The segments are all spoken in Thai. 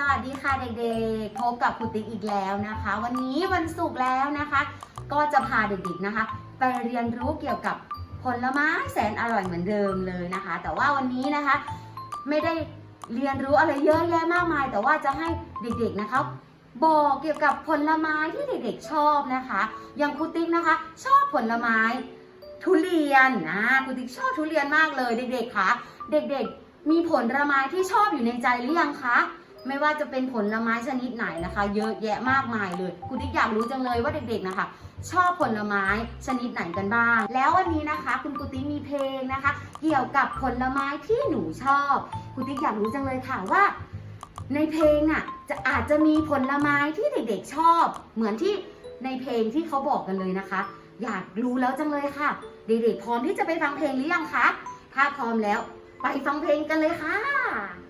สวัสดีค่ะเด็กๆ พบกับครูติ๊กอีกแล้วนะคะ วันนี้วันศุกร์แล้วนะคะ ก็จะพาเด็กๆนะคะ ไปเรียนรู้เกี่ยวกับผลไม้แสนอร่อยเหมือนเดิมเลยนะคะ แต่ว่าวันนี้นะคะไม่ได้เรียนรู้อะไรเยอะแยะมากมาย แต่ว่าจะให้เด็กๆนะคะบอกเกี่ยวกับผลไม้ที่เด็กๆชอบนะคะ อย่างครูติ๊กนะคะ ชอบผลไม้ทุเรียนนะครูติ๊กชอบทุเรียนมากเลยเด็กๆคะเด็กๆมีผลไม้ที่ชอบอยู่ในใจหรือยังคะ ไม่ว่าจะเป็นผลไม้ชนิดไหนนะคะ เยอะแยะมากมายเลยครูติ๊กอยากรู้จังเลยว่าเด็กๆนะคะ ชอบผลไม้ชนิดไหนกันบ้าง แล้ววันนี้นะคะ คุณครูติ๊กมีเพลงนะคะ เกี่ยวกับผลไม้ที่หนูชอบครูติ๊กอยากรู้จังเลยค่ะว่า ในเพลงน่ะจะอาจจะมีผลไม้ที่เด็กๆชอบ เหมือนที่ในเพลงที่เขาบอกกันเลยนะคะ อยากรู้แล้วจังเลยค่ะ เด็กๆพร้อมที่จะไปฟังเพลงหรือยังคะถ้าพร้อมแล้ว ไปฟังเพลงกันเลยค่ะ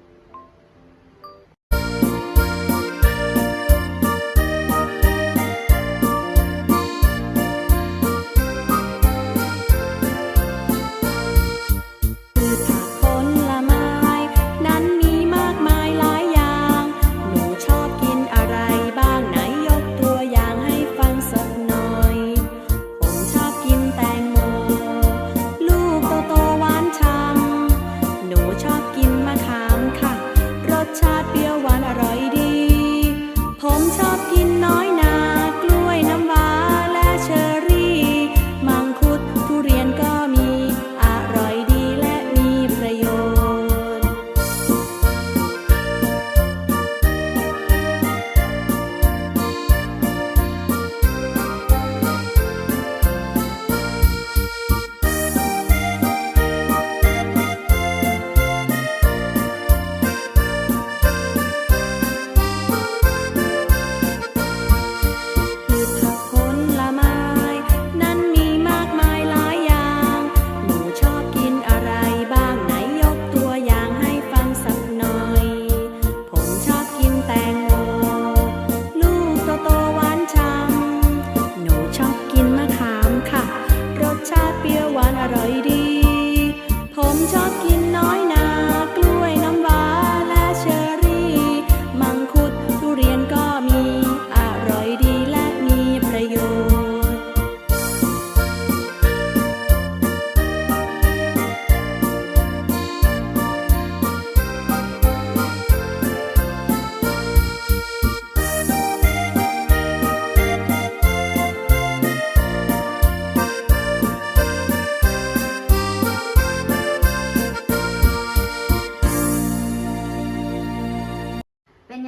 ผ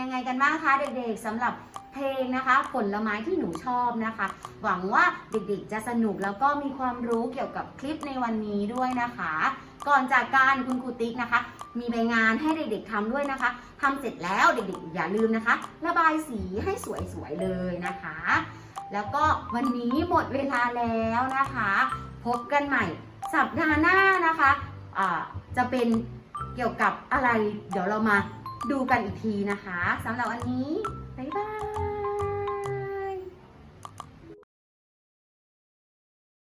ยังไงกันบ้างคะเด็กๆสำหรับเพลงนะคะ ผลไม้ที่หนูชอบนะคะ หวังว่าเด็กๆจะสนุกแล้วก็มีความรู้เกี่ยวกับคลิปในวันนี้ด้วยนะคะ ก่อนจากการคุณครูติ๊กนะคะ มีใบงานให้เด็กๆทำด้วยนะคะทำเสร็จแล้วเด็กๆอย่าลืมนะคะ ระบายสีให้สวยๆเลยนะคะ แล้วก็วันนี้หมดเวลาแล้วนะคะ พบกันใหม่สัปดาห์หน้านะคะอ่าจะเป็นเกี่ยวกับอะไร เดี๋ยวเรามา ดูกันอีกทีนะคะสำหรับวันนี้ บ๊ายบาย